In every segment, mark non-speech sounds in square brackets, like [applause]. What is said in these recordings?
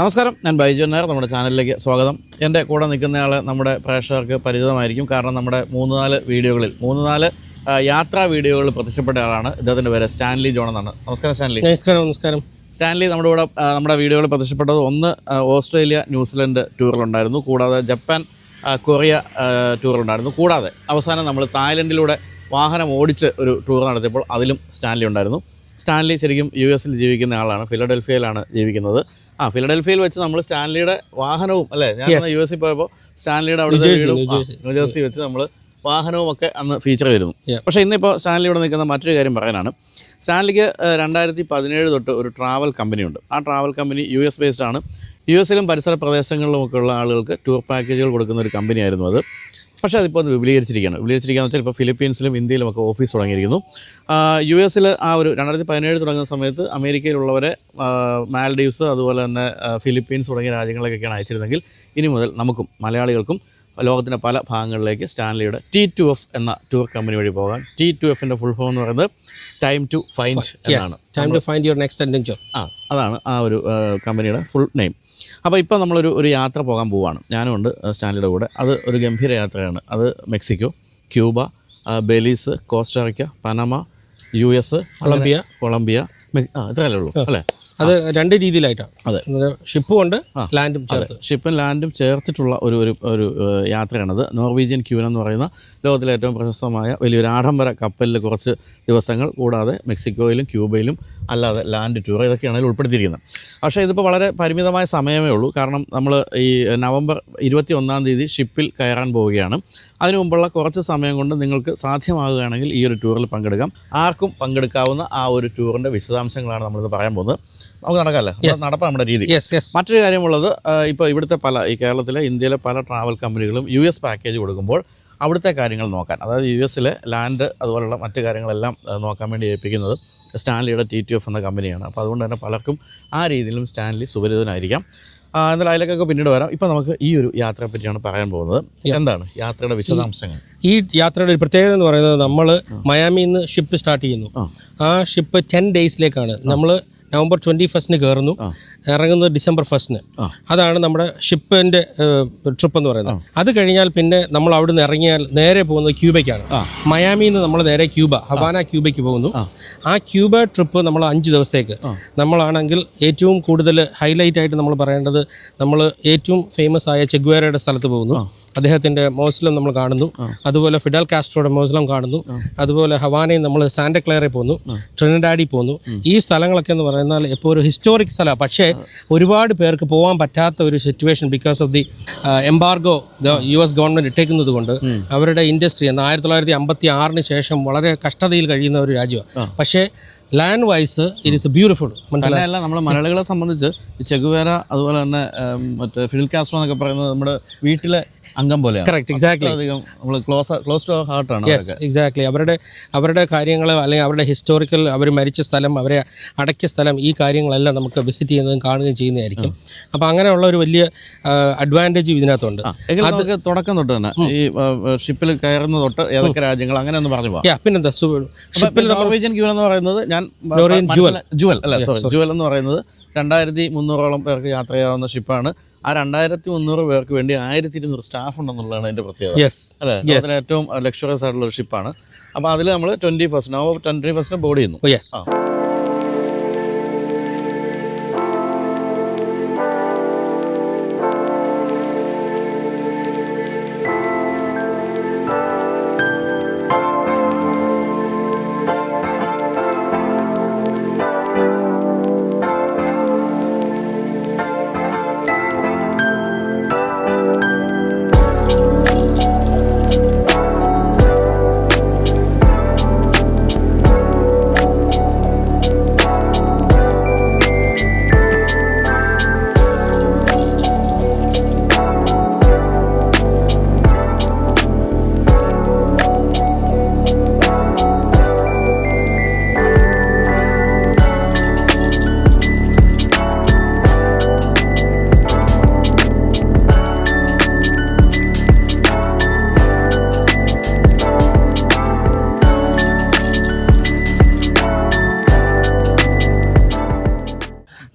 നമസ്കാരം. ഞാൻ ബൈജു നായർ. നമ്മുടെ ചാനലിലേക്ക് സ്വാഗതം. എന്റെ കൂടെ നിൽക്കുന്നയാൾ നമ്മുടെ പ്രേക്ഷകർക്ക് പരിചിതമായിരിക്കും. കാരണം നമ്മുടെ മൂന്ന് നാല് വീഡിയോകളിൽ മൂന്ന് നാല് യാത്രാ വീഡിയോകളിൽ പ്രത്യക്ഷപ്പെട്ട ആളാണ്. ഇദ്ദേഹത്തിന്റെ പേര് സ്റ്റാൻലി ജോൺ എന്നാണ്. നമസ്കാരം സ്റ്റാൻലി. നമസ്കാരം നമസ്കാരം. സ്റ്റാൻലി നമ്മുടെ കൂടെ നമ്മുടെ വീഡിയോകളിൽ പ്രത്യക്ഷപ്പെട്ടത് ഒന്ന് ഓസ്ട്രേലിയ ന്യൂസിലൻഡ് ടൂറിലുണ്ടായിരുന്നു. കൂടാതെ ജപ്പാൻ കൊറിയ ടൂറിലുണ്ടായിരുന്നു. കൂടാതെ അവസാനം നമ്മൾ തായ്ലൻഡിലൂടെ വാഹനം ഓടിച്ച് ഒരു ടൂർ നടത്തിയപ്പോൾ അതിലും സ്റ്റാൻലി ഉണ്ടായിരുന്നു. സ്റ്റാൻലി ശരിക്കും യു എസിൽ ജീവിക്കുന്ന ആളാണ്. ഫിലഡൽഫിയയിലാണ് ജീവിക്കുന്നത്. ആ ഫിലഡൽഫിയയിൽ വെച്ച് നമ്മൾ സ്റ്റാൻലിയുടെ വാഹനവും അല്ലേ? ഞാൻ. യു എസിൽ പോയപ്പോൾ സ്റ്റാൻലിയുടെ അവിടെ ന്യൂജേഴ്സി, വെച്ച് നമ്മൾ വാഹനവും ഒക്കെ അന്ന് ഫീച്ചർ ചെയ്തിരുന്നു. പക്ഷേ ഇന്നിപ്പോൾ സ്റ്റാൻലി ഇവിടെ നിൽക്കുന്ന മറ്റൊരു കാര്യം പറയാനാണ്. സ്റ്റാൻലിക്ക് രണ്ടായിരത്തി പതിനേഴ് തൊട്ട് ഒരു ട്രാവൽ കമ്പനിയുണ്ട് ആ travel company U S based ആണ്. യു എസിലും പരിസര പ്രദേശങ്ങളിലുമൊക്കെ ഉള്ള ആളുകൾക്ക് ടൂർ പാക്കേജുകൾ കൊടുക്കുന്ന ഒരു കമ്പനിയായിരുന്നു അത്. പക്ഷേ അതിപ്പോൾ അത് വിപുലീകരിച്ചിരിക്കുകയാണ്. വിപുലീകരിച്ചിരിക്കുകയെന്ന് വെച്ചാൽ ഇപ്പോൾ ഫിലിപ്പീൻസിലും ഇന്ത്യയിലും ഒക്കെ ഓഫീസ് തുടങ്ങിയിരിക്കുന്നു. യു എസിൽ ആ ഒരു രണ്ടായിരത്തി പതിനേഴ് തുടങ്ങുന്ന സമയത്ത് അമേരിക്കയിലുള്ളവരെ മാൽഡീവ്സ് അതുപോലെ തന്നെ ഫിലിപ്പീൻസ് തുടങ്ങിയ രാജ്യങ്ങളിലേക്കൊക്കെയാണ് അയച്ചിരുന്നെങ്കിൽ ഇനി മുതൽ നമുക്കും മലയാളികൾക്കും ലോകത്തിന്റെ പല ഭാഗങ്ങളിലേക്ക് സ്റ്റാൻലിയുടെ ടി ടു എഫ് എന്ന ടൂർ കമ്പനി വഴി പോകാൻ ടി ടു എഫിന്റെ ഫുൾ ഫോം എന്ന് പറയുന്നത് ടൈം ടു ഫൈൻഡ് എന്നാണ്. Time to find your next adventure ആ അതാണ് ആ ഒരു കമ്പനിയുടെ ഫുൾ നെയിം അപ്പോൾ ഇപ്പോൾ നമ്മളൊരു ഒരു യാത്ര പോകാൻ പോവുകയാണ് ഞാനും ഉണ്ട് സ്റ്റാൻഡിയുടെ സ്റ്റാൻലിയുടെ കൂടെ. അത് ഒരു ഗംഭീര യാത്രയാണ്. അത് Mexico Cuba Belize Costa Rica Panama U S Colombia. Colombia. ഇത്രയല്ലേ ഉള്ളൂ അല്ലേ? അത് രണ്ട് രീതിയിലായിട്ടാണ് അതെ. ഷിപ്പും ഉണ്ട് ലാൻഡും ചേർത്ത്. ഷിപ്പും ലാൻഡും ചേർത്തിട്ടുള്ള ഒരു ഒരു യാത്രയാണത്. നോർവീജിയൻ ക്യൂൻ എന്ന് പറയുന്ന ലോകത്തിലെ ഏറ്റവും പ്രശസ്തമായ വലിയൊരു ആഡംബര കപ്പലിൽ കുറച്ച് ദിവസങ്ങൾ കൂടാതെ മെക്സിക്കോയിലും ക്യൂബയിലും അല്ലാതെ ലാൻഡ് ടൂർ ഇതൊക്കെയാണ് അതിൽ ഉൾപ്പെടുത്തിയിരിക്കുന്നത്. പക്ഷേ ഇതിപ്പോൾ വളരെ പരിമിതമായ സമയമേ ഉള്ളൂ. കാരണം നമ്മൾ ഈ നവംബർ ഇരുപത്തി ഒന്നാം തീയതി ഷിപ്പിൽ കയറാൻ പോവുകയാണ്. അതിനു മുമ്പുള്ള കുറച്ച് സമയം കൊണ്ട് നിങ്ങൾക്ക് സാധ്യമാകുകയാണെങ്കിൽ ഈ ഒരു ടൂറിൽ പങ്കെടുക്കാം. ആർക്കും പങ്കെടുക്കാവുന്ന ആ ഒരു ടൂറിന്റെ വിശദാംശങ്ങളാണ് നമ്മളിത് പറയാൻ പോകുന്നത്. നമുക്ക് നടക്കാമല്ലേ? നടപ്പാൻ നമ്മുടെ രീതി. യെസ് യെസ് മറ്റൊരു കാര്യമുള്ളത് ഇപ്പോൾ ഇവിടുത്തെ പല ഈ കേരളത്തിലെ ഇന്ത്യയിലെ പല ട്രാവൽ കമ്പനികളും യു എസ് പാക്കേജ് കൊടുക്കുമ്പോൾ അവിടുത്തെ കാര്യങ്ങൾ നോക്കാൻ. അതായത് യു എസിലെ ലാൻഡ് അതുപോലുള്ള മറ്റു കാര്യങ്ങളെല്ലാം നോക്കാൻ വേണ്ടി ഏൽപ്പിക്കുന്നത് സ്റ്റാൻലിയുടെ ടി ടി എഫ് എന്ന കമ്പനിയാണ്. അപ്പോൾ അതുകൊണ്ട് തന്നെ പലർക്കും ആ രീതിയിലും സ്റ്റാൻലി സുപരിതനായിരിക്കാം എന്നാൽ അതിലേക്കൊക്കെ പിന്നീട് വരാം. ഇപ്പോൾ നമുക്ക് ഈ ഒരു യാത്രയെ പറ്റിയാണ് പറയാൻ പോകുന്നത്. എന്താണ് യാത്രയുടെ വിശദാംശങ്ങൾ? ഈ യാത്രയുടെ ഒരു പ്രത്യേകത എന്ന് പറയുന്നത് നമ്മൾ മയാമിയിൽ നിന്ന് ഷിപ്പ് സ്റ്റാർട്ട് ചെയ്യുന്നു. ആ. ഷിപ്പ് ടെൻ ഡേയ്സിലേക്കാണ്. നമ്മൾ നവംബർ ട്വന്റി ഫസ്റ്റിന് കയറുന്നു. ഇറങ്ങുന്നത് ഡിസംബർ ഫസ്റ്റിന്. അതാണ് നമ്മുടെ ഷിപ്പിന്റെ ട്രിപ്പ് എന്ന് പറയുന്നത്. അത് കഴിഞ്ഞാൽ പിന്നെ നമ്മൾ അവിടെ നിന്ന് ഇറങ്ങിയാൽ നേരെ പോകുന്നത് ക്യൂബയ്ക്കാണ്. മയാമിയിൽ നിന്ന് നമ്മൾ നേരെ ക്യൂബ ഹവാന ക്യൂബയ്ക്ക് പോകുന്നു. ആ. ക്യൂബ ട്രിപ്പ് നമ്മൾ അഞ്ച് ദിവസത്തേക്ക്. നമ്മളാണെങ്കിൽ ഏറ്റവും കൂടുതൽ ഹൈലൈറ്റ് ആയിട്ട് നമ്മൾ പറയേണ്ടത് നമ്മൾ ഏറ്റവും ഫേമസ് ആയ ചെഗ്വേരയുടെ സ്ഥലത്ത് പോകുന്നു. അദ്ദേഹത്തിന്റെ മോസ്ലം നമ്മൾ കാണുന്നു. അതുപോലെ ഫിഡൽ കാസ്ട്രോയുടെ മോസ്ലം കാണുന്നു. അതുപോലെ ഹവാനയിൽ നമ്മൾ സാന്റക്ലെയറിൽ പോന്നു. ട്രിനിഡാഡി പോന്നു. ഈ സ്ഥലങ്ങളൊക്കെ എന്ന് പറയുന്നാൽ ഇപ്പോൾ ഒരു ഹിസ്റ്റോറിക് സ്ഥലമാണ്. പക്ഷേ ഒരുപാട് പേർക്ക് പോകാൻ പറ്റാത്ത ഒരു situation because of the embargo U S government ഇട്ടേക്കുന്നത് കൊണ്ട് അവരുടെ ഇൻഡസ്ട്രി എന്ന് ആയിരത്തി തൊള്ളായിരത്തി അമ്പത്തി ആറിന് ശേഷം വളരെ കഷ്ടതയിൽ കഴിയുന്ന ഒരു രാജ്യമാണ്. പക്ഷേ land wise it is beautiful മനസ്സിലായി? തന്നെയല്ല നമ്മുടെ മലയാളികളെ സംബന്ധിച്ച് ചെഗുവേര അതുപോലെ തന്നെ മറ്റേ ഫിഡിൽ കാസ്ട്രോ എന്നൊക്കെ പറയുന്നത് നമ്മുടെ വീട്ടിലെ അംഗം പോലെയാണ്. കറക്റ്റ് എക്സാക്ട്ലി നമ്മൾ ക്ലോസ് ക്ലോസ് ടു ആണ് യെസ് എക്സാക്ട്ലി അവരുടെ അവരുടെ കാര്യങ്ങൾ അല്ലെങ്കിൽ അവരുടെ ഹിസ്റ്റോറിക്കൽ അവർ മരിച്ച സ്ഥലം അവരെ അടക്കിയ സ്ഥലം ഈ കാര്യങ്ങളെല്ലാം നമുക്ക് വിസിറ്റ് ചെയ്യുന്നതും കാണുകയും ചെയ്യുന്നതായിരിക്കും. അപ്പോൾ അങ്ങനെയുള്ള ഒരു വലിയ അഡ്വാന്റേജ് ഇതിനകത്തുണ്ട്. തുടക്കം തൊട്ട് തന്നെ ഈ ഷിപ്പിൽ കയറുന്ന തൊട്ട് ഏതൊക്കെ രാജ്യങ്ങൾ അങ്ങനെ ഒന്ന് പറഞ്ഞു യാ പിന്നെന്താ? ഷിപ്പിൽ നോർവീജിയൻ ക്യൂൻ എന്ന് പറയുന്നത് ഞാൻ നോർവീജിയൻ മനസ്സിലാ- ജുവൽ അല്ല സോറി ജുവൽ എന്ന് പറയുന്നത് രണ്ടായിരത്തി മുന്നൂറോളം പേർക്ക് യാത്ര ചെയ്യാവുന്ന ഷിപ്പാണ് ആ രണ്ടായിരത്തി മുന്നൂറ് പേർക്ക് വേണ്ടി ആയിരത്തി ഇരുന്നൂറ് സ്റ്റാഫ് ഉണ്ടെന്നുള്ളതാണ് അതിന്റെ പ്രത്യേകത. അല്ലെ? അതിന് ഏറ്റവും ലക്ഷറിയസ് ആയിട്ടുള്ള ഒരു ഷിപ്പാണ് അപ്പോൾ അതിൽ നമ്മൾ twenty percent twenty percent board ചെയ്യുന്നു.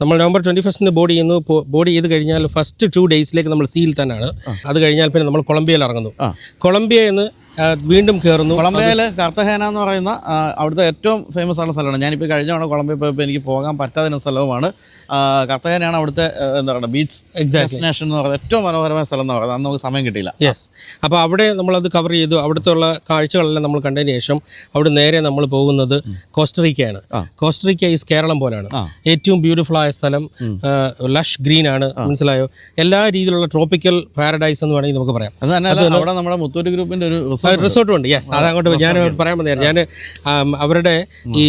നമ്മൾ നവംബർ ട്വന്റി ഫസ്റ്റിന് ബോർഡ് ചെയ്യുന്നു. ബോർഡ് ചെയ്ത് കഴിഞ്ഞാൽ ഫസ്റ്റ് ടു ഡേയ്സിലേക്ക് നമ്മൾ സീൽ തന്നെയാണ്. അത് കഴിഞ്ഞാൽ പിന്നെ നമ്മൾ കൊളംബിയയിൽ ഇറങ്ങുന്നു. കൊളംബിയ നിന്ന് ആ, വീണ്ടും കയറുന്നു കൊളംബിയയിൽ കർത്തഹേന എന്ന് പറയുന്ന അവിടുത്തെ ഏറ്റവും ഫേമസ് ആയിട്ടുള്ള സ്ഥലമാണ്. ഞാനിപ്പോൾ കഴിഞ്ഞ തവണ കൊളംബിയ പോയപ്പോൾ എനിക്ക് പോകാൻ പറ്റാതിരുന്ന സ്ഥലവുമാണ്. കർത്തഹേനയാണ് അവിടുത്തെ എന്താ പറയുക ബീച്ച് ഡെസ്റ്റിനേഷൻ എന്ന് പറയുന്നത്. ഏറ്റവും മനോഹരമായ സ്ഥലം എന്ന് പറയുന്നത്. അന്ന് നമുക്ക് സമയം കിട്ടിയില്ല. യെസ് അപ്പോൾ അവിടെ നമ്മളത് കവർ ചെയ്തു. അവിടുത്തെ ഉള്ള കാഴ്ചകളെല്ലാം നമ്മൾ കണ്ടതിന് ശേഷം അവിടെ നേരെ നമ്മൾ പോകുന്നത് കോസ്റ്ററിക്കയാണ്. കോസ്റ്ററിക്ക ഈസ് കേരളം പോലെയാണ്. ഏറ്റവും ബ്യൂട്ടിഫുൾ ആയ സ്ഥലം ലഷ് ഗ്രീൻ ആണ്. മനസ്സിലായോ? എല്ലാ രീതിയിലുള്ള ട്രോപ്പിക്കൽ പാരഡൈസ് എന്ന് വേണമെങ്കിൽ നമുക്ക് പറയാം. അത് തന്നെ അവിടെ നമ്മുടെ മുത്തൂറ്റ് ഗ്രൂപ്പിന്റെ ഒരു റിസോർട്ടും ഉണ്ട് യെസ് അതങ്ങോട്ട് ഞാൻ പറയാൻ വന്നതാണ് ഞാൻ അവരുടെ ഈ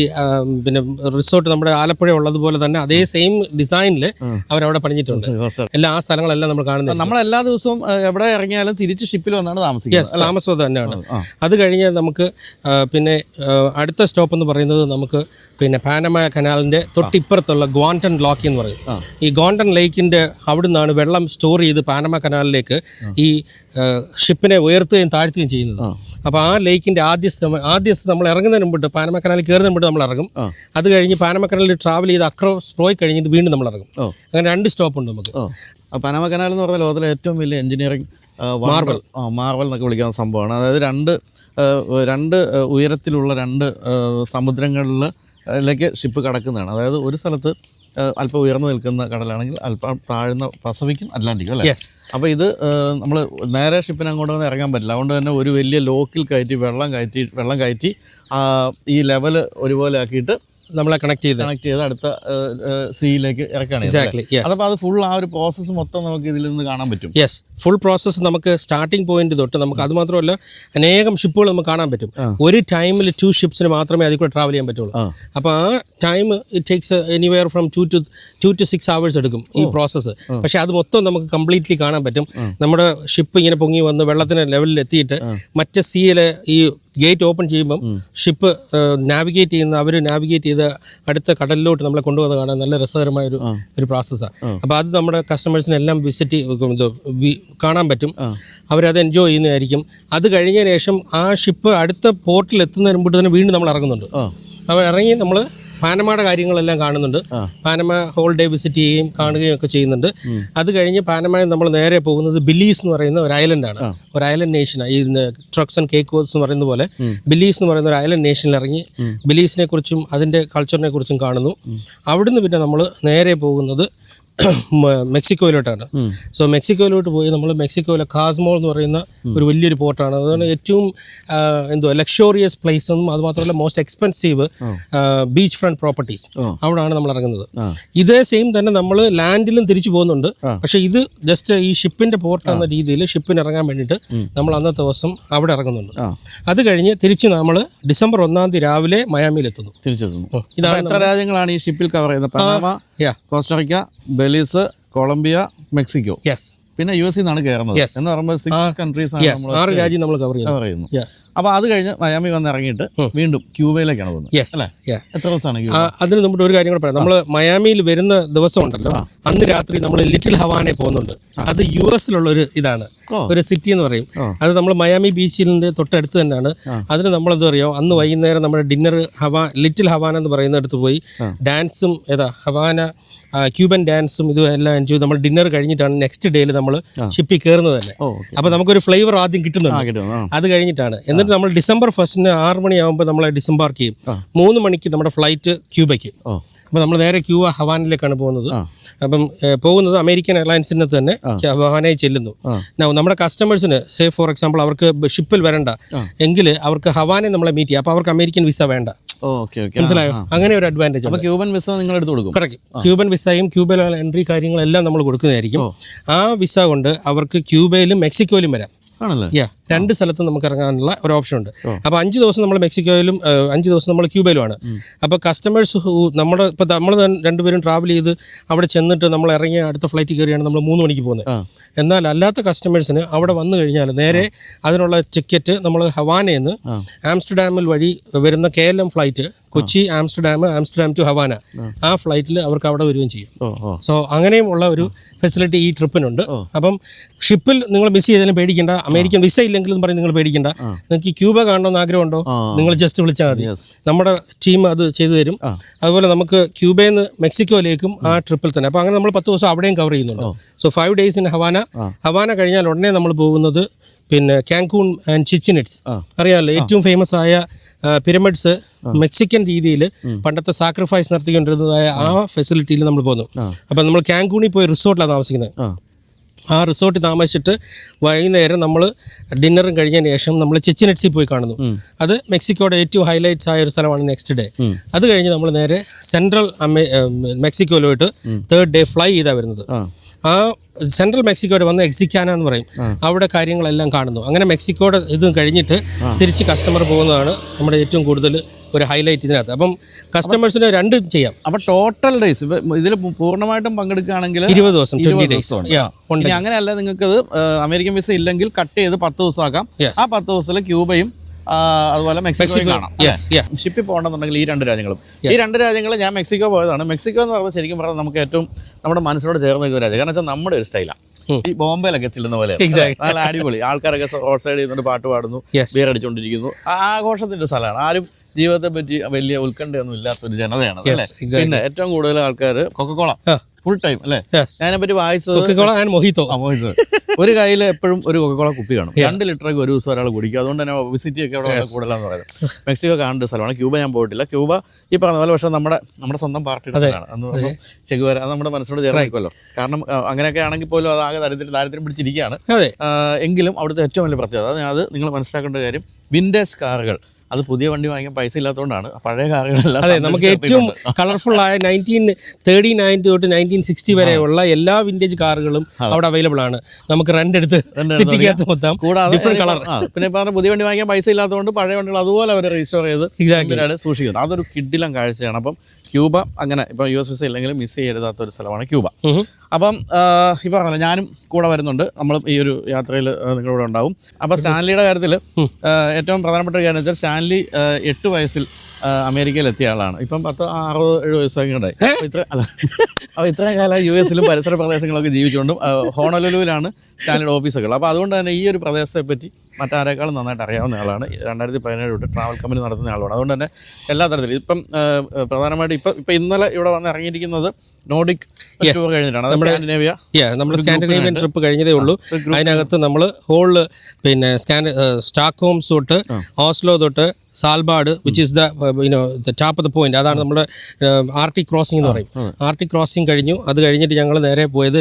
പിന്നെ റിസോർട്ട് നമ്മുടെ ആലപ്പുഴ ഉള്ളതുപോലെ തന്നെ അതേ സെയിം ഡിസൈനിൽ അവരവിടെ പണിഞ്ഞിട്ടുണ്ട്. എല്ലാ ആ സ്ഥലങ്ങളെല്ലാം നമ്മൾ കാണുന്നത് നമ്മൾ എല്ലാ ദിവസവും എവിടെ ഇറങ്ങിയാലും തിരിച്ച് ഷിപ്പിൽ വന്നാണ് താമസിക്കുന്നത് താമസം തന്നെയാണ്. അത് കഴിഞ്ഞ് നമുക്ക് പിന്നെ അടുത്ത സ്റ്റോപ്പ് എന്ന് പറയുന്നത് നമുക്ക് പിന്നെ പാനമ കനാലിന്റെ തൊട്ടിപ്പുറത്തുള്ള ഗോണ്ടൺ ലോക്ക് എന്ന് പറയും. ഈ ഗോണ്ടൺ ലേക്കിന്റെ അവിടെ നിന്നാണ് വെള്ളം സ്റ്റോർ ചെയ്ത് പാനമ കനാലിലേക്ക് ഈ ഷിപ്പിനെ ഉയർത്തുകയും താഴ്ത്തുകയും ചെയ്യുന്നത്. അപ്പോൾ ആ ലേക്കിന്റെ ആദ്യ ആദ്യ നമ്മൾ ഇറങ്ങുന്നതിന് മുമ്പിട്ട് പാനമ കനാലിൽ കയറുന്നതിന് മുമ്പ് നമ്മൾ ഇറങ്ങും. അത് കഴിഞ്ഞ് പാനമ കനാലിൽ ട്രാവൽ ചെയ്ത് അക്രോസ് പോയി കഴിഞ്ഞിട്ട് വീണ്ടും നമ്മൾ ഇറങ്ങും. അങ്ങനെ രണ്ട് സ്റ്റോപ്പ് ഉണ്ട് നമുക്ക്. പാനമക്കനാൽ ആ പനമ കനാൽ എന്ന് പറഞ്ഞാൽ ലോകത്തിലെ ഏറ്റവും വലിയ എഞ്ചിനീയറിംഗ് മാർബൽ ആ മാർബൽ എന്നൊക്കെ വിളിക്കുന്ന സംഭവമാണ്. അതായത് രണ്ട് രണ്ട് ഉയരത്തിലുള്ള രണ്ട് സമുദ്രങ്ങളിൽ ഷിപ്പ് കടക്കുന്നതാണ്. അതായത് ഒരു സ്ഥലത്ത് അല്പം ഉയർന്നു നിൽക്കുന്ന കടലാണെങ്കിൽ അല്പം താഴ്ന്ന പസഫിക്കും അറ്റ്ലാന്റിക്കും അല്ലേ? അപ്പോൾ ഇത് നമ്മൾ നേരെ ഷിപ്പിന് അങ്ങോട്ട് ഒന്നും ഇറങ്ങാൻ പറ്റില്ല. അതുകൊണ്ട് തന്നെ ഒരു വലിയ ലോക്കിൽ കയറ്റി വെള്ളം കയറ്റി വെള്ളം കയറ്റി ഈ ലെവൽ ഒരുപോലെ ആക്കിയിട്ട് നമ്മളെ കണക്ട് ചെയ്ത്. കണക്ട് ചെയ്ത് അടുത്ത സീയിലേക്ക് ഇറക്കുകയാണ് എക്സാക്ട് എക്സാക്ട്ലി അതപ്പോൾ അത് ഫുൾ ആ ഒരു പ്രോസസ്സ് മൊത്തം നമുക്ക് ഇതിൽ നിന്ന് കാണാൻ പറ്റും. യെസ് ഫുൾ പ്രോസസ്സ് നമുക്ക് സ്റ്റാർട്ടിംഗ് പോയിന്റ് തൊട്ട് നമുക്ക് അത് മാത്രമല്ല അനേകം ഷിപ്പുകൾ നമുക്ക് കാണാൻ പറ്റും. ഒരു ടൈമിൽ ടു ഷിപ്സിന് മാത്രമേ അതിൽ കൂടെ ട്രാവൽ ചെയ്യാൻ പറ്റുള്ളൂ. അപ്പോൾ ആ time it takes anywhere from two two two two six hours എടുക്കും ഈ പ്രോസസ്സ് പക്ഷേ അത് മൊത്തം നമുക്ക് കംപ്ലീറ്റ്ലി കാണാൻ പറ്റും. നമ്മുടെ ഷിപ്പ് ഇങ്ങനെ പൊങ്ങി വന്ന് വെള്ളത്തിന് ലെവലിൽ എത്തിയിട്ട് മറ്റേ സീയിലെ ഈ ഗേറ്റ് ഓപ്പൺ ചെയ്യുമ്പം ഷിപ്പ് നാവിഗേറ്റ് ചെയ്യുന്ന അവർ നാവിഗേറ്റ് ചെയ്ത് അടുത്ത കടലിലോട്ട് നമ്മളെ കൊണ്ടുവന്ന് കാണാൻ നല്ല രസകരമായ ഒരു ഒരു പ്രോസസ്സാണ് അപ്പോൾ അത് നമ്മുടെ കസ്റ്റമേഴ്സിനെല്ലാം വിസിറ്റ് കാണാൻ പറ്റും. അവരത് എൻജോയ് ചെയ്യുന്നതായിരിക്കും. അത് കഴിഞ്ഞതിന് ശേഷം ആ ഷിപ്പ് അടുത്ത പോർട്ടിൽ എത്തുന്നതിന് മുമ്പ് തന്നെ വീണ്ടും നമ്മൾ ഇറങ്ങുന്നുണ്ട്. അവർ അപ്പോൾ ഇറങ്ങി നമ്മൾ പാനമയുടെ കാര്യങ്ങളെല്ലാം കാണുന്നുണ്ട്. പാനമ ഹോൾ ഡേ വിസിറ്റ് ചെയ്യുകയും കാണുകയും ഒക്കെ ചെയ്യുന്നുണ്ട്. അത് കഴിഞ്ഞ് പാനമയിൽ നമ്മൾ നേരെ പോകുന്നത് ബില്ലീസ് എന്ന് പറയുന്ന ഒരു ഐലൻഡ് ആണ്. ഒരു ഐലൻഡ് നേഷനാണ് ഈ ട്രക്സ് ആൻഡ് കേക്ക് എന്ന് പറയുന്ന പോലെ ബില്ലീസ് എന്ന് പറയുന്ന ഒരു ഐലൻഡ് നേഷനിൽ ഇറങ്ങി ബില്ലീസിനെ കുറിച്ചും അതിന്റെ കൾച്ചറിനെ കുറിച്ചും കാണുന്നു. അവിടുന്ന് പിന്നെ നമ്മൾ നേരെ പോകുന്നത് മെക്സിക്കോയിലോട്ടാണ്. സോ മെക്സിക്കോയിലോട്ട് പോയി നമ്മൾ മെക്സിക്കോയിലെ കാസ്മോൾ എന്ന് പറയുന്ന ഒരു വലിയൊരു പോർട്ടാണ് അതാണ് ഏറ്റവും എന്തോ ലക്ഷോറിയസ് പ്ലേസ് എന്നും അത് മാത്രമല്ല most expensive beach front properties അവിടെയാണ് നമ്മൾ ഇറങ്ങുന്നത്. ഇതേ സെയിം തന്നെ നമ്മൾ ലാൻഡിലും തിരിച്ചു പോകുന്നുണ്ട്. പക്ഷേ ഇത് ജസ്റ്റ് ഈ ഷിപ്പിന്റെ പോർട്ട് എന്ന രീതിയിൽ ഷിപ്പിന് ഇറങ്ങാൻ വേണ്ടിയിട്ട് നമ്മൾ അന്നത്തെ ദിവസം അവിടെ ഇറങ്ങുന്നുണ്ട്. അത് കഴിഞ്ഞ് തിരിച്ച് നമ്മൾ ഡിസംബർ ഒന്നാം തീയതി രാവിലെ മയാമിയിലെത്തുന്നു. തിരിച്ചെത്തുന്നു. ഇതാണ് എത്ര രാജ്യങ്ങളാണ് ഈ ഷിപ്പിൽ കവർ ചെയ്യുന്നത്? Costa Rica Belize Colombia Mexico. Yes പിന്നെ യു എസ് നിന്നാണ് കയറുന്നത് എന്ന് പറയുമ്പോൾ സിക്സ് കൺട്രീസ് ആറ് രാജ്യം നമ്മൾ കവർ ചെയ്യുന്നു അപ്പോൾ അത് കഴിഞ്ഞ് മയാമി വന്ന് ഇറങ്ങിയിട്ട് വീണ്ടും ക്യൂബയിലേക്കാണ് പോകുന്നത്. യാ എത്ര ദിവസമാണ് അതിന് നമ്മുടെ ഒരു കാര്യം കൂടെ പറയാം. നമ്മൾ മയാമിയിൽ വരുന്ന ദിവസം ഉണ്ടല്ലോ അന്ന് രാത്രി നമ്മൾ ലിറ്റിൽ ഹവാനെ പോകുന്നുണ്ട്. അത് യു എസിലുള്ള ഒരു ഇതാണ്. ഒരു സിറ്റി എന്ന് പറയും. അത് നമ്മൾ മയാമി ബീച്ചിന്റെ തൊട്ടടുത്ത് തന്നെയാണ്. അതിന് നമ്മൾ എന്താ പറയുക അന്ന് വൈകുന്നേരം നമ്മുടെ ഡിന്നർ ഹവാ ലിറ്റിൽ ഹവാന എന്ന് പറയുന്ന അടുത്ത് പോയി ഡാൻസും ഏതാ ഹവാന ക്യൂബൻ ഡാൻസും ഇതും എല്ലാം എൻജോയ് നമ്മൾ ഡിന്നർ കഴിഞ്ഞിട്ടാണ് നെക്സ്റ്റ് ഡേയിൽ നമ്മൾ ഷിപ്പിൽ കയറുന്നത് തന്നെ. അപ്പോൾ നമുക്കൊരു ഫ്ലേവർ ആദ്യം കിട്ടുന്നുണ്ട്. അത് കഴിഞ്ഞിട്ടാണ്. എന്നിട്ട് നമ്മൾ ഡിസംബർ ഫസ്റ്റിന് ആറ് മണിയാകുമ്പോൾ നമ്മളെ ഡിസംബാർക്ക് ചെയ്യും. മൂന്ന് മണിക്ക് നമ്മുടെ ഫ്ലൈറ്റ് ക്യൂബയ്ക്ക്. അപ്പം അപ്പോൾ നമ്മൾ നേരെ ക്യൂബ ഹവാനിലേക്കാണ് പോകുന്നത്. അപ്പം പോകുന്നത് അമേരിക്കൻ എയർലൈൻസിന് തന്നെ ഹവാനായി ചെല്ലുന്നു. നമ്മുടെ കസ്റ്റമേഴ്സിന് സേ ഫോർ എക്സാമ്പിൾ അവർക്ക് ഷിപ്പിൽ വരണ്ട. എങ്കിൽ അവർക്ക് ഹവാനെ നമ്മളെ മീറ്റ് ചെയ്യാം. അപ്പോൾ അവർക്ക് അമേരിക്കൻ വിസ വേണ്ട. മനസ്സിലായോ? അങ്ങനെ ഒരു അഡ്വാന്റേജ് ക്യൂബൻ വിസ നിങ്ങൾ എടുത്ത് കൊടുക്കും. കറക്റ്റ് ക്യൂബൻ വിസയും ക്യൂബയിലുള്ള എൻട്രി കാര്യങ്ങളെല്ലാം നമ്മൾ കൊടുക്കുന്നതായിരിക്കും. ആ വിസ കൊണ്ട് അവർക്ക് ക്യൂബയിലും മെക്സിക്കോയിലും വരാം. ആണല്ലേ? രണ്ട് സ്ഥലത്തും നമുക്ക് ഇറങ്ങാനുള്ള ഒരു ഓപ്ഷൻ ഉണ്ട്. അപ്പോൾ അഞ്ച് ദിവസം നമ്മൾ മെക്സിക്കോയിലും അഞ്ച് ദിവസം നമ്മൾ ക്യൂബയിലുമാണ്. അപ്പോൾ കസ്റ്റമേഴ്സ് നമ്മുടെ ഇപ്പോൾ നമ്മൾ രണ്ടുപേരും ട്രാവൽ ചെയ്ത് അവിടെ ചെന്നിട്ട് നമ്മൾ ഇറങ്ങിയ അടുത്ത ഫ്ലൈറ്റ് കയറിയാണ് നമ്മൾ മൂന്ന് മണിക്ക് പോകുന്നത്. എന്നാൽ അല്ലാത്ത കസ്റ്റമേഴ്സിന് അവിടെ വന്നു കഴിഞ്ഞാൽ നേരെ അതിനുള്ള ടിക്കറ്റ് നമ്മൾ ഹവാനയിൽ നിന്ന് ആംസ്റ്റർഡാമിൽ വഴി വരുന്ന K L M flight Kochi Amsterdam Amsterdam to Havana ആ. ഫ്ലൈറ്റിൽ അവർക്ക് അവിടെ വരികയും ചെയ്യും. സോ അങ്ങനെയുള്ള ഒരു ഫെസിലിറ്റി ഈ ട്രിപ്പിനുണ്ട് അപ്പം ഷിപ്പിൽ നിങ്ങൾ മിസ് ചെയ്താലും പേടിക്കേണ്ട. അമേരിക്കൻ വിസ ഇല്ലെങ്കിൽ അറിയില്ലെങ്കിലും പറഞ്ഞ് നിങ്ങൾ പേടിക്കണ്ട. നിങ്ങൾക്ക് ക്യൂബ കാണണമെന്ന് ആഗ്രഹമുണ്ടോ? ഉണ്ടോ നിങ്ങൾ ജസ്റ്റ് വിളിച്ചാൽ മതി. നമ്മുടെ ടീം അത് ചെയ്തു തരും. അതുപോലെ നമുക്ക് ക്യൂബയിൽ നിന്ന് മെക്സിക്കോയിലേക്കും ആ ട്രിപ്പിൽ തന്നെ. അപ്പോൾ അങ്ങനെ നമ്മൾ പത്ത് ദിവസം അവിടെയും കവർ ചെയ്യുന്നുണ്ട്. So five days in Havana Havana കഴിഞ്ഞാൽ ഉടനെ നമ്മൾ പോകുന്നത് പിന്നെ കാങ്കൂൺ ആൻഡ് ചിച്ചിനിറ്റ്സ്. അറിയാമല്ലോ ഏറ്റവും ഫേമസ് ആയ പിരമിഡ്സ് മെക്സിക്കൻ രീതിയിൽ പണ്ടത്തെ സാക്രിഫൈസ് നടത്തിക്കൊണ്ടിരുന്നതായ ആ ഫെസിലിറ്റിയിൽ നമ്മൾ പോകുന്നു അപ്പം നമ്മൾ കാങ്കൂണിൽ പോയി റിസോർട്ടിലാണ് താമസിക്കുന്നത്. ആ റിസോർട്ടിൽ താമസിച്ചിട്ട് വൈകുന്നേരം നമ്മൾ ഡിന്നറും കഴിഞ്ഞ ശേഷം നമ്മൾ ചിച്ചിനെറ്റ്സിൽ പോയി കാണുന്നു. അത് മെക്സിക്കോയുടെ ഏറ്റവും ഹൈലൈറ്റ്സ് ആയ ഒരു സ്ഥലമാണ് നെക്സ്റ്റ് ഡേ. അത് കഴിഞ്ഞ് നമ്മൾ നേരെ സെൻട്രൽ മെക്സിക്കോയിലോട്ട് തേർഡ് ഡേ ഫ്ലൈ ചെയ്താണ് വരുന്നത്. ആ. ആ സെൻട്രൽ മെക്സിക്കോയുടെ വന്ന് എക്സിക്കാന എന്ന് പറയും. അവിടെ കാര്യങ്ങളെല്ലാം കാണുന്നു. അങ്ങനെ മെക്സിക്കോയുടെ ഇത് കഴിഞ്ഞിട്ട് തിരിച്ച് കസ്റ്റമർ പോകുന്നതാണ് നമ്മുടെ ഏറ്റവും കൂടുതൽ ഒരു ഹൈലൈറ്റ് ഇതിനകത്ത്. അപ്പം കസ്റ്റമേഴ്സിന് രണ്ടും ചെയ്യാം. അപ്പൊ ടോട്ടൽ ഡേയ്സ് ഇതിൽ പൂർണമായിട്ടും പങ്കെടുക്കുകയാണെങ്കിൽ ഇരുപത് ദിവസം ട്വന്റി ഡേയ്സ്. ഇനി അങ്ങനെയല്ല നിങ്ങൾക്ക് അമേരിക്കൻ വിസ ഇല്ലെങ്കിൽ കട്ട് ചെയ്ത് പത്ത് ദിവസമാക്കാം. ആ പത്ത് ദിവസത്തിൽ ക്യൂബയും അതുപോലെ മെക്സിക്കോയും കാണാം. ഷിപ്പിൽ പോകണമെന്നുണ്ടെങ്കിൽ ഈ രണ്ട് രാജ്യങ്ങളും. ഈ രണ്ട് രാജ്യങ്ങൾ ഞാൻ മെക്സിക്കോ പോയതാണ്. മെക്സിക്കോ എന്ന് പറയുന്നത് ശരിക്കും പറഞ്ഞാൽ നമുക്ക് ഏറ്റവും നമ്മുടെ മനസ്സിനോട് ചേർന്ന് നിൽക്കുന്ന രാജ്യം. കാരണം വെച്ചാൽ നമ്മുടെ ഒരു സ്റ്റൈലാണ് ഈ ബോംബെയിലൊക്കെ ചെല്ലുന്ന പോലെ. നല്ല അടിപൊളി. ആൾക്കാരൊക്കെ റോഡ് സൈഡ് ചെയ്യുന്നുണ്ട് പാട്ട് പാടുന്നു. ബിയർ അടിച്ചുകൊണ്ടിരിക്കുന്നു ആഘോഷത്തിന്റെ സ്ഥലമാണ്. ആരും ജീവിതത്തെ പറ്റി വലിയ ഉത്കണ്ഠയൊന്നും ഇല്ലാത്തൊരു ജനതയാണ് Yes, അല്ലേ? Exactly. പിന്നെ ഏറ്റവും കൂടുതൽ ആൾക്കാർ കൊക്കക്കോള. ഫുൾ ടൈം അല്ലേ? ഞാനെ പറ്റി വായിച്ചത് കൊക്കക്കോള ആൻഡ് മൊഹിത്തോ ആ, പോയത്. ഒരു കയ്യിൽ എപ്പോഴും ഒരു കൊക്കക്കോള കുപ്പി കാണും. രണ്ട് ലിറ്ററൊക്കെ ഒരു ദിവസം ഒരാൾ കുടിക്കും. അതുകൊണ്ട് തന്നെ വിസിറ്റി ഒക്കെ അവിടെ വളരെ കൂടുതലാന്ന് പറയുന്നത്. മെക്സിക്കോ കാണേണ്ട സ്ഥലമാണ്. ക്യൂബ ഞാൻ പോയിട്ടില്ല. ക്യൂബ ഈ പറഞ്ഞ പോലെ പക്ഷേ നമ്മുടെ നമ്മുടെ സ്വന്തം പാർട്ടിയുടെ സ്ഥലമാണ്. അന്ന് നമ്മൾ ചെകുവര അത് നമ്മുടെ മനസ്സിനോട് ചേർന്നായിക്കുമല്ലോ കാരണം ആ, അങ്ങനെയൊക്കെ ആണെങ്കിൽ പോലും അത് ആകെ ദാരിദ്ര്യം ദാരിദ്ര്യം പിടിച്ചിരിക്കുകയാണ്. അതെ. ആ, എങ്കിലും അവിടുത്തെ ഏറ്റവും വലിയ പ്രത്യേകത അത് അത് നിങ്ങൾ മനസ്സിലാക്കേണ്ട കാര്യം വിന്റേജ് കാറുകൾ അത് പുതിയ വണ്ടി വാങ്ങിക്കാൻ പൈസ ഇല്ലാത്തതുകൊണ്ടാണ്. പഴയ കാറുകളെല്ലാം അതെ നമുക്ക് ഏറ്റവും കളർഫുൾ ആയ നയന്റീൻ തേർട്ടി നയൻ തൊട്ട് നയന്റീൻ സിക്സ്റ്റി വരെയുള്ള എല്ലാ വിന്റേജ് കാറുകളും അവിടെ അവൈലബിൾ ആണ്. നമുക്ക് റെന്റ് എടുത്ത് സിറ്റിക്കകത്ത് മൊത്തം കൂടാതെ ഡിഫറെന്റ് കളർ പിന്നെ പറഞ്ഞ പുതിയ വണ്ടി വാങ്ങിക്കാൻ പൈസ ഇല്ലാത്തതുകൊണ്ട് പഴയ വണ്ടികൾ അതുപോലെ അവർ രജിസ്റ്റർ ചെയ്ത് എക്സാക്ട് സൂക്ഷിക്കുന്നത് അതൊരു കിഡിലം കാഴ്ചയാണ്. അപ്പം ക്യൂബ അങ്ങനെ ഇപ്പം യു എസ് വിസ ഇല്ലെങ്കിലും മിസ് ചെയ്യരുതാത്ത ഒരു സ്ഥലമാണ് ക്യൂബ. അപ്പം ഈ പറഞ്ഞല്ലോ ഞാനും കൂടെ വരുന്നുണ്ട്. നമ്മൾ ഈ ഒരു യാത്രയിൽ നിങ്ങളുടെ കൂടെ ഉണ്ടാവും. അപ്പോൾ സ്റ്റാൻലിയുടെ കാര്യത്തിൽ ഏറ്റവും പ്രധാനപ്പെട്ട ഒരു കാര്യം വെച്ചാൽ സ്റ്റാൻലി എട്ട് വയസ്സിൽ അമേരിക്കയിൽ എത്തിയ ആളാണ്. ഇപ്പം പത്ത് അറുപത് ഏഴ് വയസ്സൊക്കെ ഉണ്ടായി. ഇത്ര അല്ല അപ്പോൾ ഇത്രയും കാലം യു എസിലും പരിസര പ്രദേശങ്ങളൊക്കെ ജീവിച്ചുകൊണ്ടും ഹോണലുലുവിലാണ് സ്റ്റാൻലിയുടെ ഓഫീസുകൾ. അപ്പോൾ അതുകൊണ്ട് തന്നെ ഈ ഒരു പ്രദേശത്തെ പറ്റി മറ്റാരേക്കാളും നന്നായിട്ട് അറിയാവുന്ന ആളാണ്. രണ്ടായിരത്തി പതിനേഴ് തൊട്ട് ട്രാവൽ കമ്പനി നടത്തുന്ന ആളാണ്. അതുകൊണ്ട് തന്നെ എല്ലാ തരത്തിലും ഇപ്പം പ്രധാനമായിട്ടും ഇപ്പം ഇപ്പം ഇന്നലെ ഇവിടെ വന്ന് ഇറങ്ങിയിരിക്കുന്നത് യാ നമ്മൾ സ്കാൻഡിനേവിയൻ ട്രിപ്പ് കഴിഞ്ഞതേ ഉള്ളൂ. അതിനകത്ത് നമ്മൾ ഹോളിൽ പിന്നെ സ്കാൻ സ്റ്റാക്ക് ഹോംസ് തൊട്ട് ഓസ്ലോ തൊട്ട് Svalbard which is the you know the top of the point അതാണ് നമ്മുടെ ആർട്ടി ക്രോസിംഗ് എന്ന് പറയും. ആർട്ടി ക്രോസിംഗ് കഴിഞ്ഞു. അത് കഴിഞ്ഞിട്ട് ഞങ്ങൾ നേരെ പോയത്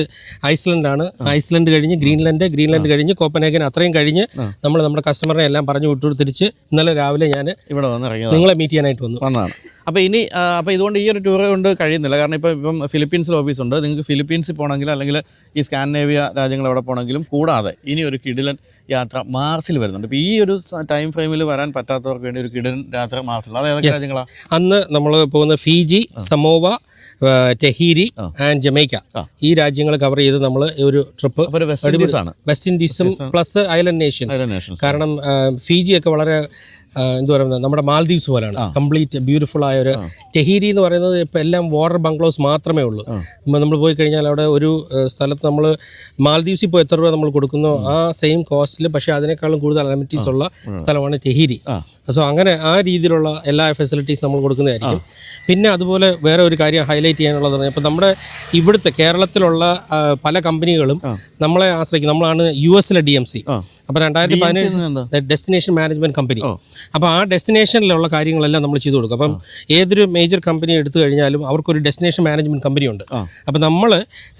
ഐസ്ലൻഡാണ്. ഐസ്ലൻഡ് കഴിഞ്ഞ് ഗ്രീൻലൻഡ്. ഗ്രീൻലൻഡ് കഴിഞ്ഞ് കോപ്പനേഗൻ. അത്രയും കഴിഞ്ഞ് നമ്മൾ നമ്മുടെ കസ്റ്റമറിനെ എല്ലാം പറഞ്ഞു വിട്ടു തിരിച്ച് ഇന്നലെ രാവിലെ ഞാൻ ഇവിടെ വന്ന് ഇറങ്ങിയത്. നിങ്ങളെ മീറ്റ് ചെയ്യാനായിട്ട് വന്നു. വന്നതാണ്. അപ്പോൾ ഇനി അപ്പോൾ ഇതുകൊണ്ട് ഈ ഒരു ടൂർ കൊണ്ട് കഴിയുന്നില്ല. കാരണം ഇപ്പോൾ ഇപ്പം ഫിലിപ്പീൻസിൽ ഓഫീസ് ഉണ്ട്. നിങ്ങൾക്ക് ഫിലിപ്പീൻസിൽ പോകണമെങ്കിൽ അല്ലെങ്കിൽ ഈ സ്കാൻഡേവിയ രാജ്യങ്ങൾ എവിടെ പോകണമെങ്കിലും കൂടാതെ ഇനി ഒരു കിടിലൻ യാത്ര മാർച്ചിൽ വരുന്നുണ്ട്. ഇപ്പോൾ ഈ ഒരു ടൈം ഫ്രെയിമിൽ വരാൻ പറ്റാത്തവർക്ക് വേണ്ടി ഒരു കിടൻ യാത്ര മാർച്ചിൽ അത് ഏതൊക്കെ രാജ്യങ്ങളാണ് അന്ന് നമ്മൾ പോകുന്ന Fiji Samoa Tahiti and Jamaica. ഈ രാജ്യങ്ങൾ കവർ ചെയ്ത് നമ്മൾ ഒരു trip West Indies plus island nations കാരണം ഫിജി ഒക്കെ വളരെ എന്ത് പറയുന്നത് നമ്മുടെ മാൽദീവ്സ് പോലെയാണ്. കംപ്ലീറ്റ് ബ്യൂട്ടിഫുൾ ആയ ഒരു ടെഹീരി എന്ന് പറയുന്നത് ഇപ്പം എല്ലാം വാട്ടർ ബംഗ്ലോസ് മാത്രമേ ഉള്ളൂ. ഇപ്പം നമ്മൾ പോയി കഴിഞ്ഞാൽ അവിടെ ഒരു സ്ഥലത്ത് നമ്മൾ മാൽദീവ്സിൽ പോയി എത്ര രൂപ നമ്മൾ കൊടുക്കുന്നു? ആ സെയിം കോസ്റ്റിൽ പക്ഷേ അതിനേക്കാളും കൂടുതൽ അലമിറ്റീസ് ഉള്ള സ്ഥലമാണ് ടെഹീരി സോ അങ്ങനെ ആ രീതിയിലുള്ള എല്ലാ ഫെസിലിറ്റീസ് നമ്മൾ കൊടുക്കുന്നതായിരിക്കും. പിന്നെ അതുപോലെ വേറെ ഒരു കാര്യം ഹൈലൈറ്റ് ചെയ്യാനുള്ളത് പറഞ്ഞാൽ ഇപ്പം നമ്മുടെ ഇവിടുത്തെ കേരളത്തിലുള്ള പല കമ്പനികളും നമ്മളെ ആശ്രയിക്കും. നമ്മളാണ് യു എസിലെ ഡി എം സി. അപ്പോൾ രണ്ടായിരത്തി പതിനേഴ് ഡെസ്റ്റിനേഷൻ മാനേജ്മെന്റ് കമ്പനി അപ്പോൾ ആ ഡെസ്റ്റിനേഷനിലുള്ള കാര്യങ്ങളെല്ലാം നമ്മൾ ചെയ്തു കൊടുക്കും. അപ്പം ഏതൊരു മേജർ കമ്പനി എടുത്തു കഴിഞ്ഞാലും അവർക്കൊരു ഡെസ്റ്റിനേഷൻ മാനേജ്മെന്റ് കമ്പനി ഉണ്ട്. അപ്പോൾ നമ്മൾ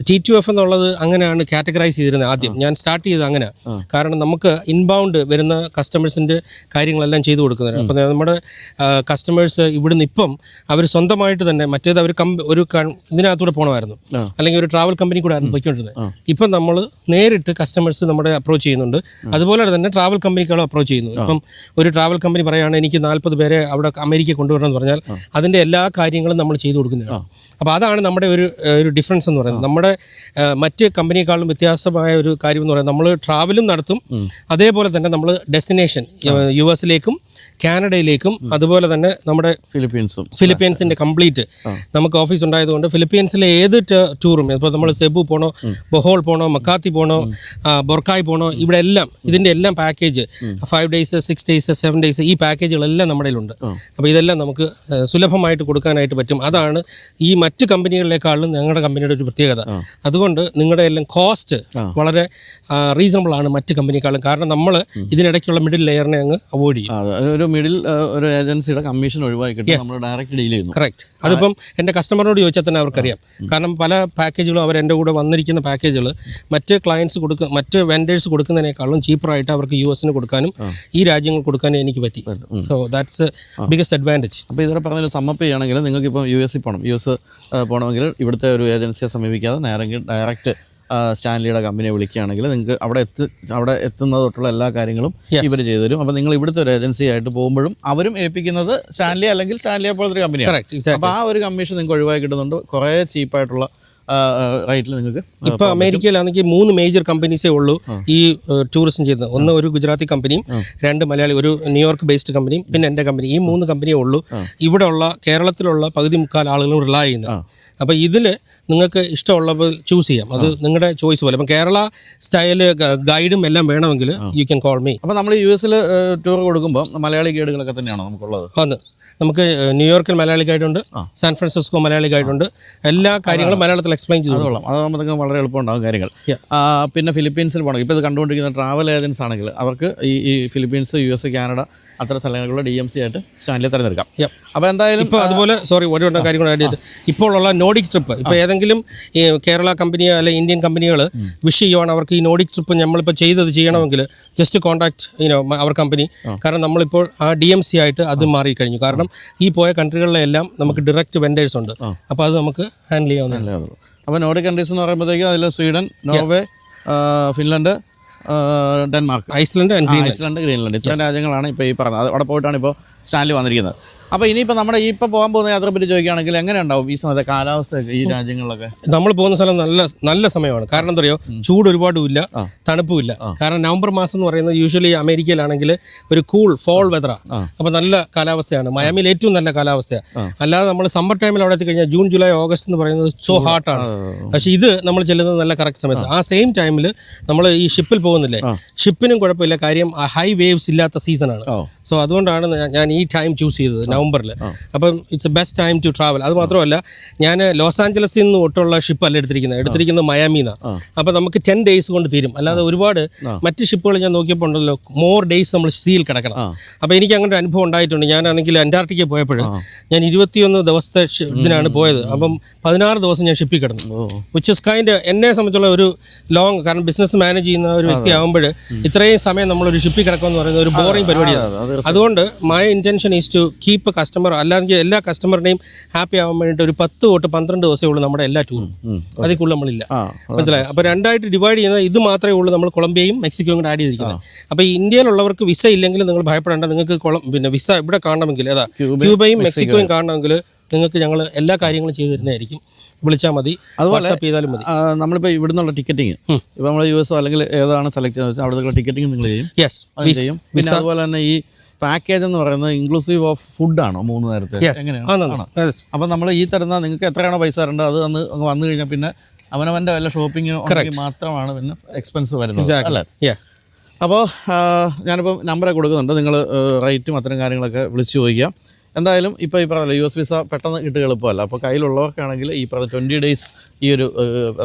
ടി ടു എഫ് എന്നുള്ളത് അങ്ങനെയാണ് കാറ്റഗറൈസ് ചെയ്തിരുന്നത് ആദ്യം. ഞാൻ സ്റ്റാർട്ട് ചെയ്തത് അങ്ങനെ. കാരണം നമുക്ക് ഇൻബൗണ്ട് വരുന്ന കസ്റ്റമേഴ്സിന്റെ കാര്യങ്ങളെല്ലാം ചെയ്തു കൊടുക്കുന്നത് അപ്പോൾ നമ്മുടെ കസ്റ്റമേഴ്സ് ഇവിടുന്ന് ഇപ്പം അവർ സ്വന്തമായിട്ട് തന്നെ മറ്റേത് അവർ കമ്പ ഒരു ഇതിനകത്തൂടെ പോകണമായിരുന്നു അല്ലെങ്കിൽ ഒരു ട്രാവൽ കമ്പനി കൂടെ ആയിരുന്നു പോയിക്കൊണ്ടിരുന്നത്. ഇപ്പം നമ്മൾ നേരിട്ട് കസ്റ്റമേഴ്സ് നമ്മുടെ അപ്രോച്ച് ചെയ്യുന്നുണ്ട്. അതുപോലെ തന്നെ ട്രാവൽ കമ്പനികളും അപ്രോച്ച് ചെയ്യുന്നു. ഇപ്പം ഒരു ട്രാവൽ കമ്പനി പറയുകയാണ് എനിക്ക് നാൽപ്പത് പേരെ അവിടെ അമേരിക്ക കൊണ്ടുവരണം എന്ന് പറഞ്ഞാൽ അതിന്റെ എല്ലാ കാര്യങ്ങളും നമ്മൾ ചെയ്തു കൊടുക്കുന്നതാണ്. അപ്പോൾ അതാണ് നമ്മുടെ ഒരു ഒരു ഡിഫറൻസ് എന്ന് പറയുന്നത്. നമ്മുടെ മറ്റ് കമ്പനിയെക്കാളും വ്യത്യാസമായ ഒരു കാര്യം എന്ന് പറയുന്നത് നമ്മൾ ട്രാവലും നടത്തും. അതേപോലെ തന്നെ നമ്മൾ ഡെസ്റ്റിനേഷൻ യു എസിലേക്കും കാനഡയിലേക്കും അതുപോലെ തന്നെ നമ്മുടെ ഫിലിപ്പീൻസും. ഫിലിപ്പീൻസിന്റെ കംപ്ലീറ്റ് നമുക്ക് ഓഫീസ് ഉണ്ടായതുകൊണ്ട് ഫിലിപ്പീൻസിലെ ഏത് ടൂറും ഇപ്പോൾ നമ്മൾ സെബു പോണോ ബൊഹോൾ പോണോ മക്കാത്തി പോണോ ബൊർക്കായ് പോണോ ഇവിടെ എല്ലാം ഇതിന്റെ എല്ലാം package five days six days seven days ഈ പാക്കേജുകളെല്ലാം നമ്മുടെ ഉണ്ട് അപ്പോൾ ഇതെല്ലാം നമുക്ക് സുലഭമായിട്ട് കൊടുക്കാനായിട്ട് പറ്റും. അതാണ് ഈ മറ്റ് കമ്പനികളിലേക്കാളും ഞങ്ങളുടെ കമ്പനിയുടെ ഒരു പ്രത്യേകത. അതുകൊണ്ട് നിങ്ങളുടെ എല്ലാം കോസ്റ്റ് വളരെ റീസണബിൾ ആണ് മറ്റ് കമ്പനിക്കാളും. കാരണം നമ്മൾ ഇതിനിടയ്ക്കുള്ള മിഡിൽ ലെയറിനെ അങ്ങ് അവോയ്ഡ് ചെയ്യും. ഒരു മിഡിൽ ഒരു ഏജൻസിയുടെ കമ്മീഷൻ ഒഴിവാക്കിയിട്ട് നമ്മൾ ഡയറക്റ്റ് ഡീൽ ചെയ്യുന്നു. കറക്റ്റ് അതിപ്പം എന്റെ കസ്റ്റമറിനോട് ചോദിച്ചാൽ തന്നെ അവർക്കറിയാം. കാരണം പല പാക്കേജുകളും അവർ എന്റെ കൂടെ വന്നിരിക്കുന്ന പാക്കേജുകൾ മറ്റ് ക്ലയൻസ് കൊടുക്കുക മറ്റ് വെൻഡേഴ്സ് കൊടുക്കുന്നതിനേക്കാളും ചീപ്പറായിട്ട് അവർക്ക് യു എസിന് കൊടുക്കാനും ഈ രാജ്യങ്ങൾ കൊടുക്കാനും എനിക്ക് പറ്റി. സോ ദാറ്റ്സ് ബിഗസ്റ്റ് അഡ്വാന്റേജ് അപ്പോൾ ഇതുവരെ പറഞ്ഞ സമ്മപ്പ് ചെയ്യണമെങ്കിൽ നിങ്ങൾക്ക് ഇപ്പം യു എസിൽ പോകണം യു എസ് പോകണമെങ്കിൽ ഇവിടുത്തെ ഒരു ഏജൻസിയെ സമീപിക്കാതെ നേരെങ്കിൽ ഡയറക്റ്റ് സ്റ്റാൻലിയുടെ കമ്പനിയെ വിളിക്കുകയാണെങ്കിൽ നിങ്ങൾക്ക് അവിടെ എത്തി അവിടെ എത്തുന്നത് തൊട്ടുള്ള എല്ലാ കാര്യങ്ങളും ഇവർ ചെയ്തു തരും. അപ്പോൾ നിങ്ങൾ ഇവിടുത്തെ ഒരു ഏജൻസി ആയിട്ട് പോകുമ്പോഴും അവരും ഏൽപ്പിക്കുന്നത് സ്റ്റാൻലി അല്ലെങ്കിൽ സ്റ്റാൻലിയെ പോലത്തെ ഒരു കമ്പനിയാണ്. അപ്പോൾ ആ ഒരു കമ്മീഷൻ നിങ്ങൾക്ക് ഒഴിവാക്കി കിട്ടുന്നുണ്ട്. കുറേ ചീപ്പായിട്ടുള്ള റേറ്റിൽ നിങ്ങൾക്ക് ഇപ്പോൾ അമേരിക്കയിലാണെങ്കിൽ മൂന്ന് മേജർ കമ്പനീസേ ഉള്ളൂ ഈ ടൂറിസം ചെയ്യുന്നത്. ഒന്ന് ഒരു ഗുജറാത്തി കമ്പനിയും രണ്ട് മലയാളി ഒരു ന്യൂയോർക്ക് ബേസ്ഡ് കമ്പനിയും പിന്നെ എന്റെ കമ്പനി ഈ മൂന്ന് കമ്പനിയേ ഉള്ളൂ. ഇവിടെ ഉള്ള കേരളത്തിലുള്ള പകുതി മുക്കാൽ ആളുകളും റിലൈ ചെയ്യുന്നത്. അപ്പോൾ ഇതിൽ നിങ്ങൾക്ക് ഇഷ്ടമുള്ളത് ചൂസ് ചെയ്യാം. അത് നിങ്ങളുടെ ചോയ്സ് പോലെ. അപ്പം കേരള സ്റ്റൈൽ ഗൈഡും എല്ലാം വേണമെങ്കിൽ യു ക്യാൻ കോൾ മീ അപ്പോൾ നമ്മൾ യു എസിൽ ടൂർ കൊടുക്കുമ്പോൾ മലയാളി ഗൈഡുകളൊക്കെ തന്നെയാണോ നമുക്കുള്ളത്? അന്ന് നമുക്ക് ന്യൂയോർക്കിൽ മലയാളി ഗൈഡുണ്ട് സാൻ ഫ്രാൻസിസ്കോ മലയാളി ഗൈഡുണ്ട്. എല്ലാ കാര്യങ്ങളും മലയാളത്തിൽ എക്സ്പ്ലെയിൻ ചെയ്തോളാം നിങ്ങൾക്ക് വളരെ എളുപ്പമുണ്ടാകും കാര്യങ്ങൾ. പിന്നെ ഫിലിപ്പീൻസിൽ പോകണം ഇപ്പോൾ ഇത് കണ്ടുകൊണ്ടിരിക്കുന്ന ട്രാവൽ ഏജൻസ് ആണെങ്കിൽ അവർക്ക് ഈ ഈ ഫിലിപ്പീൻസ് യു എസ് കാനഡ അത്തരം സ്ഥലങ്ങളിലുള്ള ഡി എം സി ആയിട്ട് സ്റ്റാൻഡിൽ തിരഞ്ഞെടുക്കാം. അപ്പോൾ എന്തായാലും ഇപ്പോൾ അതുപോലെ സോറി ഒരു രണ്ടോ കാര്യം കൂടെ ആഡ് ചെയ്ത്. ഇപ്പോൾ ഉള്ള നോഡിക് ട്രിപ്പ് ഇപ്പോൾ ഏതെങ്കിലും ഈ കേരള കമ്പനിയോ അല്ലെങ്കിൽ ഇന്ത്യൻ കമ്പനികൾ വിഷ് ചെയ്യുവാണ് അവർക്ക് ഈ നോഡിക് ട്രിപ്പ് നമ്മളിപ്പോൾ ചെയ്തത് ചെയ്യണമെങ്കിൽ ജസ്റ്റ് കോൺടാക്ട് യുനോ അവർ കമ്പനി കാരണം നമ്മളിപ്പോൾ ആ ഡി എം സി ആയിട്ട് അത് മാറിക്കഴിഞ്ഞു. കാരണം ഈ പോയ കൺട്രികളിലെല്ലാം നമുക്ക് ഡയറക്റ്റ് വെൻഡേഴ്സ് ഉണ്ട്. അപ്പോൾ അത് നമുക്ക് ഹാൻഡിൽ ചെയ്യാവുന്നതല്ലേ അപ്പോൾ നോർഡിക് കൺട്രീസ് എന്ന് പറയുമ്പോഴത്തേക്കും അതിൽ Sweden Norway Finland Denmark. Iceland Iceland Greenland. ഇത്രയും രാജ്യങ്ങളാണ് ഇപ്പോൾ ഈ പറഞ്ഞത്. അവിടെ പോയിട്ടാണ് ഇപ്പോൾ സ്റ്റാൻലി വന്നിരിക്കുന്നത്. അപ്പോൾ ഇനിയിപ്പോൾ നമ്മുടെ ഈ ഇപ്പോൾ പോകാൻ പോകുന്ന യാത്രയെ പറ്റി ചോദിക്കുകയാണെങ്കിൽ എങ്ങനെ ഉണ്ടാവും ഈ സമയത്തെ കാലാവസ്ഥയൊക്കെ ഈ രാജ്യങ്ങളിലൊക്കെ? നമ്മൾ പോകുന്ന സ്ഥലം നല്ല നല്ല സമയമാണ്. കാരണം എന്താ പറയുക ചൂട് ഒരുപാടും ഇല്ല തണുപ്പും ഇല്ല. കാരണം നവംബർ മാസം എന്ന് പറയുന്നത് യൂഷ്വലി അമേരിക്കയിലാണെങ്കിൽ ഒരു കൂൾ ഫോൾ വെതറാണ് അപ്പോൾ നല്ല കാലാവസ്ഥയാണ്. മയാമിയിൽ ഏറ്റവും നല്ല കാലാവസ്ഥയാണ് അല്ലാതെ നമ്മൾ സമ്മർ ടൈമിൽ അവിടെ എത്തിക്കഴിഞ്ഞാൽ ജൂൺ ജൂലൈ ഓഗസ്റ്റ് എന്ന് പറയുന്നത് സോ ഹാട്ടാണ് പക്ഷെ ഇത് നമ്മൾ ചെല്ലുന്നത് നല്ല കറക്റ്റ് സമയത്ത്. ആ. സെയിം ടൈമിൽ നമ്മൾ ഈ ഷിപ്പിൽ പോകുന്നില്ലേ? ഷിപ്പിനും കുഴപ്പമില്ല. കാര്യം ഹൈ വേവ്സ് ഇല്ലാത്ത സീസണാണ് സോ അതുകൊണ്ടാണ് ഞാൻ- ഈ ടൈം ചൂസ് ചെയ്തത് നവംബറിൽ അപ്പം it's a best time to travel അത് മാത്രമല്ല ഞാൻ ലോസ് ആഞ്ചലസിൽ നിന്ന് ഒട്ടുള്ള ഷിപ്പ് അല്ല എടുത്തിരിക്കുന്നത്. എടുത്തിരിക്കുന്നത് മയാമിന്നാണ് അപ്പം നമുക്ക് ടെൻ ഡേയ്സ് കൊണ്ട് തീരും. അല്ലാതെ ഒരുപാട് മറ്റ് ഷിപ്പുകൾ ഞാൻ നോക്കിയപ്പോൾ ഉണ്ടല്ലോ മോർ ഡേയ്സ് നമ്മൾ സീൽ കിടക്കണം. അപ്പോൾ എനിക്ക് അങ്ങനെ ഒരു അനുഭവം ഉണ്ടായിട്ടുണ്ട്. ഞാനാണെങ്കിൽ അന്റാർട്ടിക്ക പോയപ്പോൾ ഞാൻ ഇരുപത്തിയൊന്ന് ദിവസത്തെ ഇതിനാണ് പോയത്. അപ്പം പതിനാറ് ദിവസം ഞാൻ ഷിപ്പിൽ കിടന്നു. വിച്ച് ഇസ് കൈൻഡ് എന്നെ സംബന്ധിച്ചുള്ള ഒരു ലോങ് കാരണം ബിസിനസ് മാനേജ് ചെയ്യുന്ന ഒരു വ്യക്തി ആകുമ്പോൾ ഇത്രയും സമയം നമ്മളൊരു ഷിപ്പിൽ കിടക്കുമെന്ന് പറയുന്നത് ഒരു ബോറിംഗ് പരിപാടിയാണ്. അതുകൊണ്ട് my intention is to keep customer അല്ലെങ്കിൽ എല്ലാ കസ്റ്റമറിനെയും ഹാപ്പി ആവാൻ വേണ്ടിയിട്ട് ഒരു പത്ത് തൊട്ട് പന്ത്രണ്ട് ദിവസമേ ഉള്ളൂ നമ്മുടെ എല്ലാ ടൂറും അതിൽ കൂടുതൽ നമ്മളില്ല. മനസ്സിലായി? അപ്പോൾ രണ്ടായിട്ട് ഡിവൈഡ് ചെയ്യുന്നത് ഇത് മാത്രമേ ഉള്ളൂ നമ്മൾ കൊളംബിയയും മെക്സിക്കോയും കൂടെ ആഡ് ചെയ്തിരിക്കുന്നത്. അപ്പോൾ ഇന്ത്യയിലുള്ളവർക്ക് വിസ ഇല്ലെങ്കിലും നിങ്ങൾ ഭയപ്പെടേണ്ട. നിങ്ങൾക്ക് കൊളം പിന്നെ വിസ ഇവിടെ കാണണമെങ്കിൽ അതാ ക്യൂബയും മെക്സിക്കോയും. കാണണമെങ്കിൽ നിങ്ങൾക്ക് ഞങ്ങൾ എല്ലാ കാര്യങ്ങളും ചെയ്തു തരുന്നതായിരിക്കും. വിളിച്ചാൽ മതി. വാട്സാപ്പ് ചെയ്താലും മതി. നമ്മളിപ്പോൾ ഇവിടെ നിന്നുള്ള ടിക്കറ്റിങ് ഇപ്പോൾ നമ്മൾ യു എസ് അല്ലെങ്കിൽ ഏതാണ് സെലക്ട് ചെയ്യുന്നത് അവിടെ അവിടുത്തെ ടിക്കറ്റിംഗ് നിങ്ങൾ ചെയ്യും. യെസ് ചെയ്യും. പിന്നെ അതുപോലെ തന്നെ ഈ പാക്കേജ് എന്ന് പറയുന്നത് ഇൻക്ലൂസീവ് ഓഫ് ഫുഡാണോ മൂന്ന് നേരത്തെ? എങ്ങനെയാണ്? അപ്പം നമ്മൾ ഈ തരുന്ന നിങ്ങൾക്ക് എത്രയാണോ പൈസ തരേണ്ടത് അത് അന്ന് വന്നു കഴിഞ്ഞാൽ പിന്നെ അവനവന്റെ വല്ല ഷോപ്പിംഗ് മാത്രമാണ് പിന്നെ എക്സ്പെൻസ് വരുന്നത്. അല്ലേ? അപ്പോൾ ഞാനിപ്പോൾ നമ്പറെ കൊടുക്കുന്നുണ്ട്. നിങ്ങൾ റേറ്റും അത്തരം കാര്യങ്ങളൊക്കെ വിളിച്ചു ചോദിക്കാം. എന്തായാലും ഇപ്പോൾ ഈ പറഞ്ഞല്ലോ യു എസ് വിസ പെട്ടെന്ന് കിട്ടുക എളുപ്പമല്ല. അപ്പോൾ കയ്യിലുള്ളവർക്കാണെങ്കിൽ ഈ പറഞ്ഞ ട്വന്റി ഡേയ്സ് ഈ ഒരു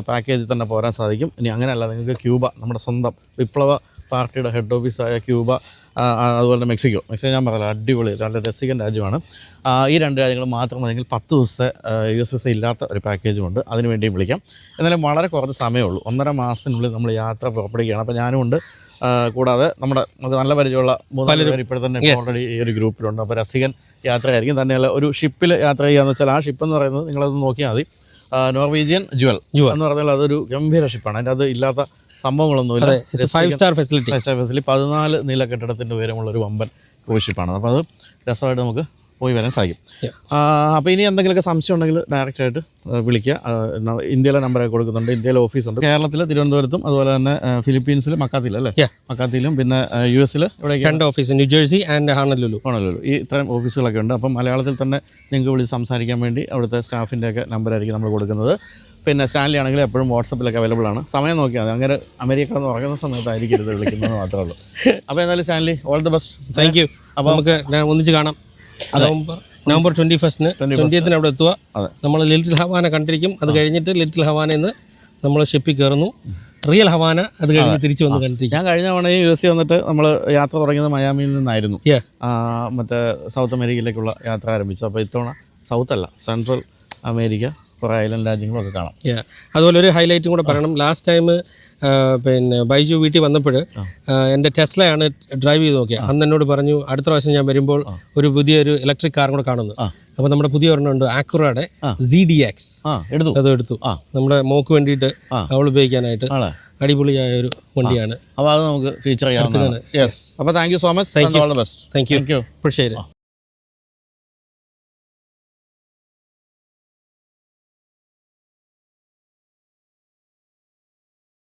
പാക്കേജിൽ തന്നെ പോരാൻ സാധിക്കും. ഇനി അങ്ങനെയല്ല നിങ്ങൾക്ക് ക്യൂബ നമ്മുടെ സ്വന്തം വിപ്ലവ പാർട്ടിയുടെ ഹെഡ് ഓഫീസായ ക്യൂബ അതുപോലെ തന്നെ മെക്സിക്കോ. മെക്സിക്കോ ഞാൻ പറയാം അടിപൊളി നല്ല രസികൻ രാജ്യമാണ്. ഈ രണ്ട് രാജ്യങ്ങൾ മാത്രം അല്ലെങ്കിൽ പത്ത് ദിവസത്തെ യു എസ് വിസ ഇല്ലാത്ത ഒരു പാക്കേജും ഉണ്ട്. അതിന് വേണ്ടിയും വിളിക്കാം. എന്നാലും വളരെ കുറച്ച് സമയമേ ഉള്ളൂ. ഒന്നര മാസത്തിനുള്ളിൽ നമ്മൾ യാത്ര പുറപ്പെടുകയാണ്. അപ്പോൾ ഞാനും ഉണ്ട്. കൂടാതെ നമ്മുടെ നമുക്ക് നല്ല പരിചയമുള്ള മൂന്നാൽ പേര് ഇപ്പോൾ തന്നെ ഓൾറെഡി ഈ ഒരു ഗ്രൂപ്പിലുണ്ട് അപ്പോൾ രസികൻ യാത്രയായിരിക്കും. തന്നെയല്ല ഒരു ഷിപ്പിൽ യാത്ര ചെയ്യാന്ന് വെച്ചാൽ ആ ഷിപ്പ് എന്ന് പറയുന്നത് നിങ്ങളത് നോക്കിയാൽ മതി. Norwegian jewel jewel. എന്ന് പറഞ്ഞാൽ അതൊരു ഗംഭീര ഷിപ്പാണ് അതിന്റെ അത് ഇല്ലാത്ത സംഭവങ്ങളൊന്നുമില്ല five star facility five star facility പതിനാല് നില കെട്ടിടത്തിന്റെ ഉയരമുള്ള ഒരു വമ്പൻ ക്രൂസ് ഷിപ്പാണ് അപ്പോൾ അത് രസമായിട്ട് നമുക്ക് പോയി വരാൻ സാധിക്കും. അപ്പോൾ ഇനി എന്തെങ്കിലുമൊക്കെ സംശയം ഉണ്ടെങ്കിൽ ഡയറക്റ്റായിട്ട് വിളിക്കുക. ഇന്ത്യയിലെ നമ്പറൊക്കെ കൊടുക്കുന്നുണ്ട്. ഇന്ത്യയിലെ ഓഫീസുണ്ട് കേരളത്തിൽ തിരുവനന്തപുരത്തും അതുപോലെ തന്നെ ഫിലിപ്പീൻസിൽ മക്കാത്തിയിൽ അല്ലേ. മക്കാത്തിയിലും പിന്നെ യു എസിൽ ഇവിടെ രണ്ട് office New Jersey and Honolulu Honolulu ഈ ഇത്തരം ഓഫീസുകളൊക്കെ ഉണ്ട്. അപ്പം മലയാളത്തിൽ തന്നെ നിങ്ങൾക്ക് വിളിച്ച് സംസാരിക്കാൻ വേണ്ടി അവിടുത്തെ സ്റ്റാഫിന്റെയൊക്കെ നമ്പറായിരിക്കും നമ്മൾ കൊടുക്കുന്നത്. പിന്നെ സ്റ്റാൻലി ആണെങ്കിൽ എപ്പോഴും വാട്സപ്പിലൊക്കെ അവൈലബിൾ ആണ്. സമയം നോക്കിയാൽ മതി. അങ്ങനെ അമേരിക്ക എന്ന് പറയുന്ന സമയത്തായിരിക്കും ഇത് വിളിക്കുന്നത് മാത്രമേ ഉള്ളൂ. [laughs] അപ്പോൾ എന്തായാലും Stanley all the best thank you അപ്പോൾ നമുക്ക് ഒന്നിച്ച് കാണാം. നവംബർ നവംബർ ട്വന്റി ഫസ്റ്റിന് ട്വന്റിയത്തിന് അവിടെ എത്തുക നമ്മൾ ലിറ്റിൽ ഹവാന കണ്ടിരിക്കും. അത് കഴിഞ്ഞിട്ട് ലിറ്റിൽ ഹവാന നിന്ന് നമ്മൾ ഷിപ്പിൽ കയറുന്നു. റിയൽ ഹവാന അത് കഴിഞ്ഞ് തിരിച്ചു വന്ന് കണ്ടിരിക്കും. ഞാൻ കഴിഞ്ഞ തവണ യു എസ് വന്നിട്ട് നമ്മൾ യാത്ര തുടങ്ങിയത് മയാമിയിൽ നിന്നായിരുന്നു. മറ്റേ സൗത്ത് അമേരിക്കയിലേക്കുള്ള യാത്ര ആരംഭിച്ചു അപ്പോൾ ഇത്തവണ സൗത്ത് അല്ല സെൻട്രൽ അമേരിക്ക കുറേ ഐലൻഡ് രാജ്യങ്ങളൊക്കെ കാണാം. അതുപോലെ ഒരു ഹൈലൈറ്റും കൂടെ പറയണം. ലാസ്റ്റ് ടൈം പിന്നെ ബൈജു വീട്ടിൽ വന്നപ്പോൾ എന്റെ ടെസ്ലയാണ് ഡ്രൈവ് ചെയ്ത് നോക്കിയത്. അന്ന് എന്നോട് പറഞ്ഞു അടുത്ത പ്രാവശ്യം ഞാൻ വരുമ്പോൾ ഒരു പുതിയൊരു ഇലക്ട്രിക് കാറും കൂടെ കാണുന്നു. അപ്പോൾ നമ്മുടെ പുതിയ ഒരെണ്ണം ഉണ്ട് ആക്കുറയുടെ സി ഡി എക്സ് എടുത്തു. അത് എടുത്തു. നമ്മുടെ മോക്ക് വേണ്ടിയിട്ട് അവൾ ഉപയോഗിക്കാനായിട്ട് അടിപൊളിയായ ഒരു വണ്ടിയാണ്. അപ്പോൾ അത് നമുക്ക് ഫീച്ചർ ചെയ്യാവുന്നതാണ്. യെസ് അപ്പോൾ thank you so much all the best thank you thank you appreciate